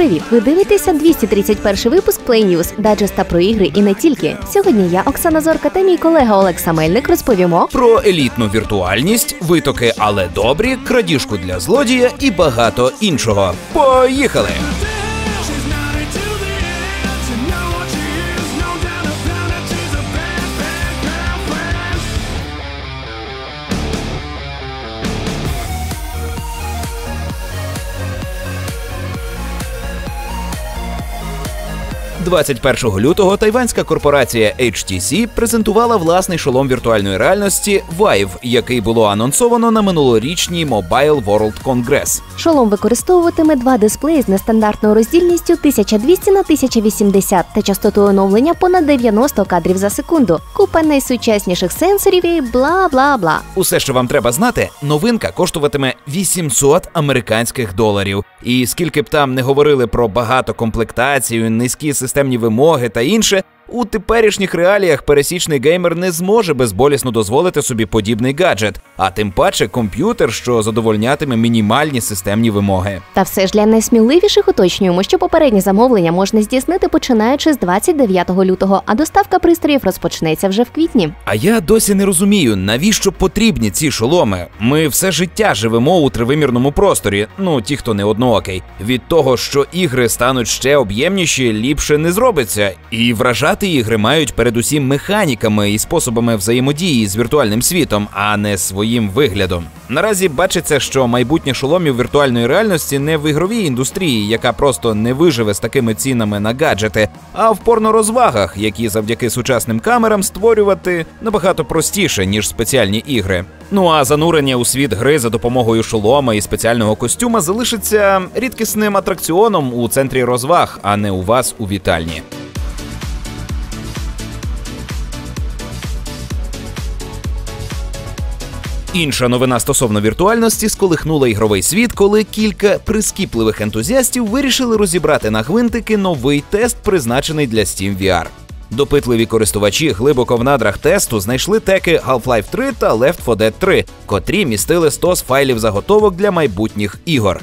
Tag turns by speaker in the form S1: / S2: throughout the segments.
S1: Привіт! Ви дивитеся 231 випуск Play News, даджеста про ігри і не тільки. Сьогодні я, Оксана Зорка та мій колега Олекса Мельник розповімо
S2: Про елітну віртуальність, витоки, але добрі, крадіжку для злодія і багато іншого. Поїхали! 21 лютого тайванська корпорація HTC презентувала власний шолом віртуальної реальності Vive, який було анонсовано на минулорічній Mobile World Congress.
S1: Шолом використовуватиме два дисплеї з нестандартною роздільністю 1200 на 1080 та частотою оновлення понад 90 кадрів за секунду, купа найсучасніших сенсорів і бла бла бла.
S2: Усе, що вам треба знати, новинка коштуватиме 800 американських доларів. І скільки б там не говорили про багато комплектацію, низькі системні вимоги та інше, у теперішніх реаліях пересічний геймер не зможе безболісно дозволити собі подібний гаджет, а тим паче комп'ютер, що задовольнятиме мінімальні системні вимоги.
S1: Та все ж для найсміливіших уточнюємо, що попереднє замовлення можна здійснити починаючи з 29 лютого, а доставка пристроїв розпочнеться вже в квітні.
S2: А я досі не розумію, навіщо потрібні ці шоломи. Ми все життя живемо у тривимірному просторі. Ну, ті, хто не одноокий. Від того, що ігри стануть ще об'ємніші, ліпше не зробиться. І вражати ігри мають передусім механіками і способами взаємодії з віртуальним світом, а не своїм виглядом. Наразі бачиться, що майбутнє шоломів віртуальної реальності не в ігровій індустрії, яка просто не виживе з такими цінами на гаджети, а в порнорозвагах, які завдяки сучасним камерам створювати набагато простіше ніж спеціальні ігри. Ну а занурення у світ гри за допомогою шолома і спеціального костюма залишиться рідкісним атракціоном у центрі розваг, а не у вас у вітальні. Інша новина стосовно віртуальності сколихнула ігровий світ, коли кілька прискіпливих ентузіастів вирішили розібрати на гвинтики новий тест, призначений для Steam VR. Допитливі користувачі глибоко в надрах тесту знайшли теки Half-Life 3 та Left 4 Dead 3, котрі містили 100 з файлів заготовок для майбутніх ігор.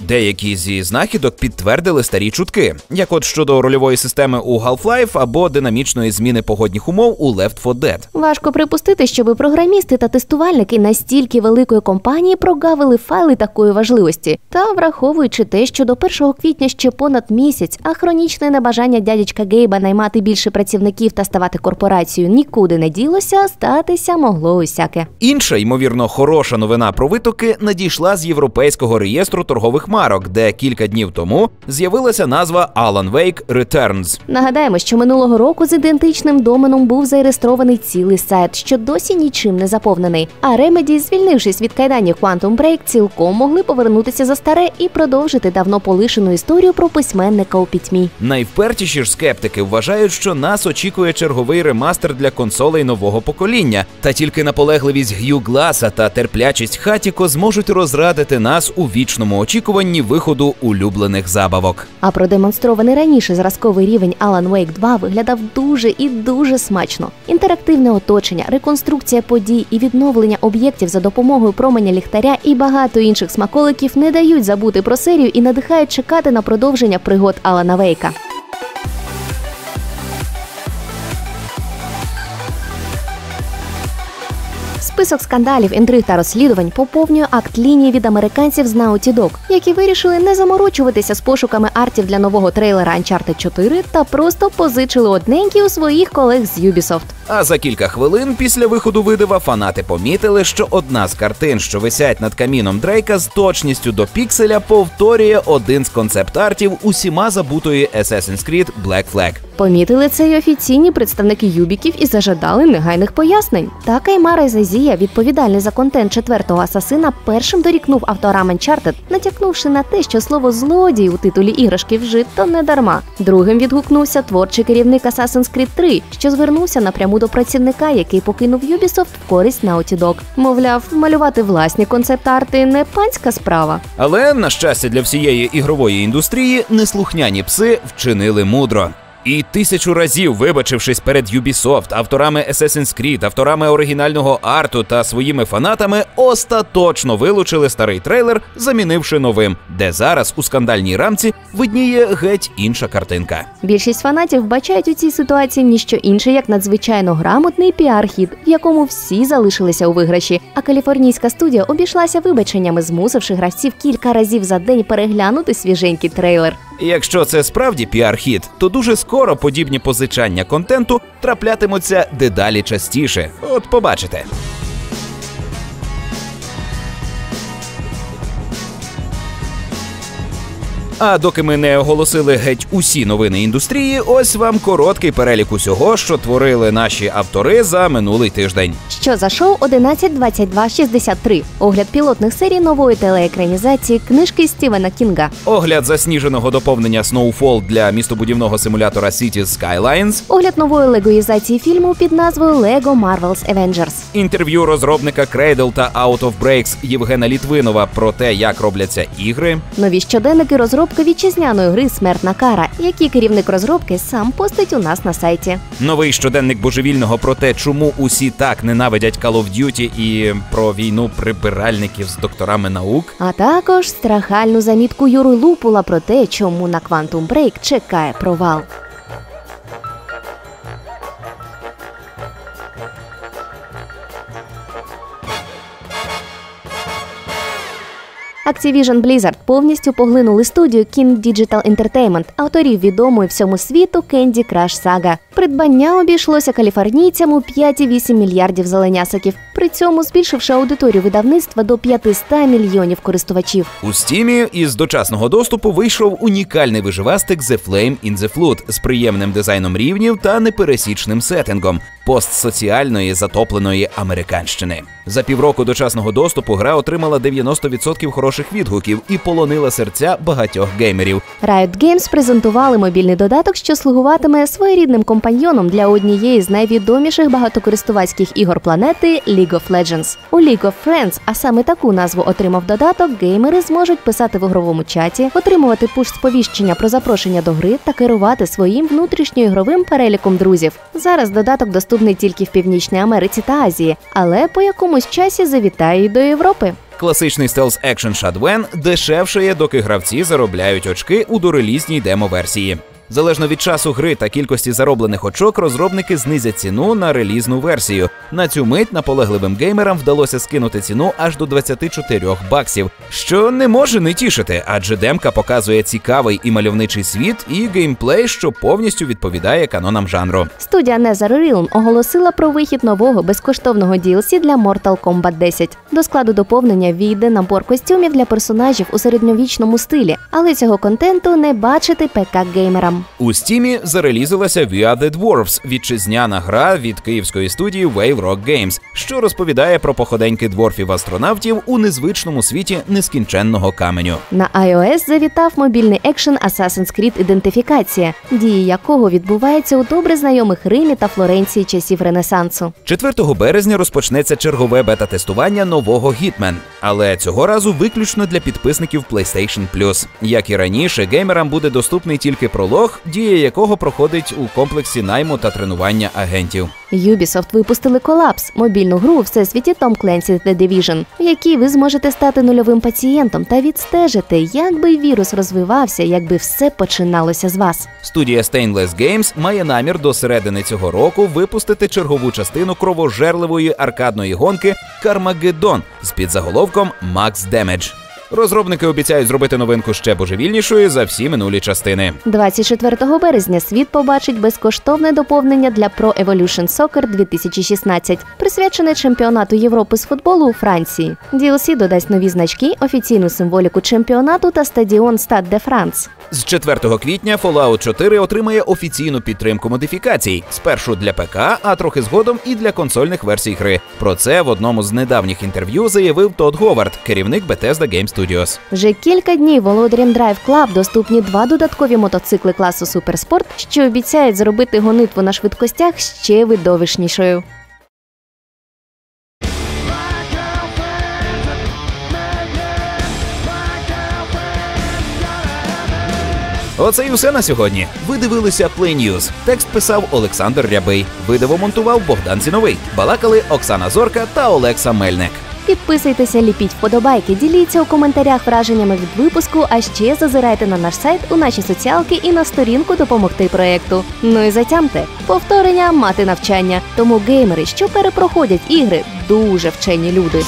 S2: Деякі зі знахідок підтвердили старі чутки, як от щодо рольової системи у Half-Life або динамічної зміни погодних умов у Left 4 Dead.
S1: Важко припустити, щоби програмісти та тестувальники настільки великої компанії прогавили файли такої важливості. Та враховуючи те, що до 1 квітня ще понад місяць, а хронічне небажання дядечка Гейба наймати більше працівників та ставати корпорацією нікуди не ділося, статися могло усяке.
S2: Інша, ймовірно, хороша новина про витоки надійшла з європейського реєстру торгових марок, де кілька днів тому з'явилася назва Alan Wake Returns.
S1: Нагадаємо, що минулого року з ідентичним доменом був зареєстрований цілий сайт, що досі нічим не заповнений. А Remedy, звільнившись від кайданів Quantum Break, цілком могли повернутися за старе і продовжити давно полишену історію про письменника у пітьмі.
S2: Найвпертіші ж скептики вважають, що нас очікує черговий ремастер для консолей нового покоління, та тільки наполегливість Г'ю Гласа та терплячість Хатіко зможуть розрадити нас у вічному очікуванні виходу улюблених забавок.
S1: А продемонстрований раніше зразковий рівень Alan Wake 2 виглядав дуже і дуже смачно. Інтерактивне оточення, реконструкція подій і відновлення об'єктів за допомогою променя ліхтаря і багато інших смаколиків не дають забути про серію і надихають чекати на продовження пригод Алана Вейка. Список скандалів, інтриг та розслідувань поповнює акт лінії від американців з Naughty Dog, які вирішили не заморочуватися з пошуками артів для нового трейлера Uncharted 4 та просто позичили одненькі у своїх колег з Ubisoft.
S2: А за кілька хвилин після виходу видива фанати помітили, що одна з картин, що висять над каміном Дрейка, з точністю до пікселя повторює один з концепт-артів усіма забутої Assassin's Creed Black Flag.
S1: Помітили це й офіційні представники Юбіків і зажадали негайних пояснень. Та Каймара Зазія, відповідальний за контент четвертого асасина, першим дорікнув авторам Uncharted, натякнувши на те, що слово злодій у титулі іграшки вжито не дарма. Другим відгукнувся творчий керівник Assassin's Creed 3, що звернувся напряму до працівника, який покинув Ubisoft в користь Naughty Dog. Мовляв, малювати власні концепт-арти не панська справа.
S2: Але, на щастя, для всієї ігрової індустрії неслухняні пси вчинили мудро. І тисячу разів вибачившись перед Ubisoft, авторами Assassin's Creed, авторами оригінального арту та своїми фанатами, остаточно вилучили старий трейлер, замінивши новим, де зараз у скандальній рамці видніє геть інша картинка.
S1: Більшість фанатів бачають у цій ситуації ніщо інше, як надзвичайно грамотний піар-хід, в якому всі залишилися у виграші. А каліфорнійська студія обійшлася вибаченнями, змусивши гравців кілька разів за день переглянути свіженький трейлер.
S2: І Якщо це справді піар-хід, то дуже скоро подібні позичання контенту траплятимуться дедалі частіше. От побачите. А доки ми не оголосили геть усі новини індустрії, ось вам короткий перелік усього, що творили наші автори за минулий тиждень.
S1: Що за шоу 11.22.63? Огляд пілотних серій нової телеекранізації книжки Стівена Кінга.
S2: Огляд засніженого доповнення Snowfall для містобудівного симулятора Cities Skylines,
S1: Огляд нової легоїзації фільму під назвою Lego Marvel's Avengers.
S2: інтерв'ю розробника Cradle та Out of Breaks Євгена Літвинова про те, як робляться ігри,
S1: Нові щоденники розробки вітчизняної гри Смертна кара, які керівник розробки сам постить у нас на сайті.
S2: новий щоденник божевільного про те, чому усі так ненавидять Call of Duty і про війну прибиральників з докторами наук.
S1: А також страхальну замітку Юри Лупула про те, чому на Quantum Break чекає провал. Activision Blizzard повністю поглинули студію King Digital Entertainment, авторів відомої всьому світу Candy Crush Saga. Придбання обійшлося каліфорнійцям у 5,8 мільярдів зеленясиків, при цьому збільшивши аудиторію видавництва до 500 мільйонів користувачів.
S2: У стімі із дочасного доступу вийшов унікальний виживастик The Flame in the Flood з приємним дизайном рівнів та непересічним сеттингом постсоціальної затопленої американщини. За півроку дочасного доступу гра отримала 90% хороших відгуків і полонила серця багатьох геймерів.
S1: Riot Games презентували мобільний додаток, що слугуватиме своєрідним компаньйоном для однієї з найвідоміших багатокористувацьких ігор планети League of Legends. У League of Friends, а саме таку назву отримав додаток, геймери зможуть писати в ігровому чаті, отримувати пуш-сповіщення про запрошення до гри та керувати своїм внутрішньоігровим переліком друзів. Зараз додаток доступний тільки в Північній Америці та Азії, але по якомусь часі завітає й до Європи.
S2: Класичний стелс екшен Shadwen дешевшає, доки гравці заробляють очки у дорелізній демо-версії. Залежно від часу гри та кількості зароблених очок, розробники знизять ціну на релізну версію. На цю мить наполегливим геймерам вдалося скинути ціну аж до 24 баксів, що не може не тішити, адже демка показує цікавий і мальовничий світ і геймплей, що повністю відповідає канонам жанру.
S1: Студія NetherRealm оголосила про вихід нового безкоштовного DLC для Mortal Kombat 10. До складу доповнення війде набор костюмів для персонажів у середньовічному стилі, але цього контенту не бачити ПК геймерам.
S2: У стімі зарелізилася We Are The Dwarfs – вітчизняна гра від київської студії Wave Rock Games, що розповідає про походеньки дворфів-астронавтів у незвичному світі нескінченного каменю.
S1: На iOS завітав мобільний екшен Assassin's Creed Ідентифікація, дії якого відбуваються у добре знайомих Римі та Флоренції часів Ренесансу.
S2: 4 березня розпочнеться чергове бета-тестування нового Hitman, але цього разу виключно для підписників PlayStation Plus. Як і раніше, геймерам буде доступний тільки пролог, дія якого проходить у комплексі найму та тренування агентів.
S1: Ubisoft випустили колапс мобільну гру у всесвіті Tom Clancy's The Division, в якій ви зможете стати нульовим пацієнтом та відстежити, як би вірус розвивався, якби все починалося з вас.
S2: Студія Stainless Games має намір до середини цього року випустити чергову частину кровожерливої аркадної гонки Carmageddon з підзаголовком Max Damage. Розробники обіцяють зробити новинку ще божевільнішою за всі минулі частини.
S1: 24 березня світ побачить безкоштовне доповнення для Pro Evolution Soccer 2016, присвячене чемпіонату Європи з футболу у Франції. DLC додасть нові значки, офіційну символіку чемпіонату та стадіон Stade de France.
S2: З 4 квітня Fallout 4 отримає офіційну підтримку модифікацій. Спершу для ПК, а трохи згодом і для консольних версій гри. Про це в одному з недавніх інтерв'ю заявив Тодд Говард, керівник Bethesda Game Studios.
S1: Вже кілька днів володарям Drive Club доступні два додаткові мотоцикли класу Суперспорт, що обіцяють зробити гонитву на швидкостях ще видовищнішою.
S2: Оце і все на сьогодні. Ви дивилися Play News. Текст писав Олександр Рябий. Видиво монтував Богдан Ціновий. Балакали Оксана Зорка та Олекса Мельник.
S1: Підписуйтеся, ліпіть вподобайки, діліться у коментарях враженнями від випуску, а ще зазирайте на наш сайт, у наші соціалки і на сторінку допомогти проекту. Ну і затямте повторення мати навчання. Тому геймери, що перепроходять ігри, дуже вчені люди.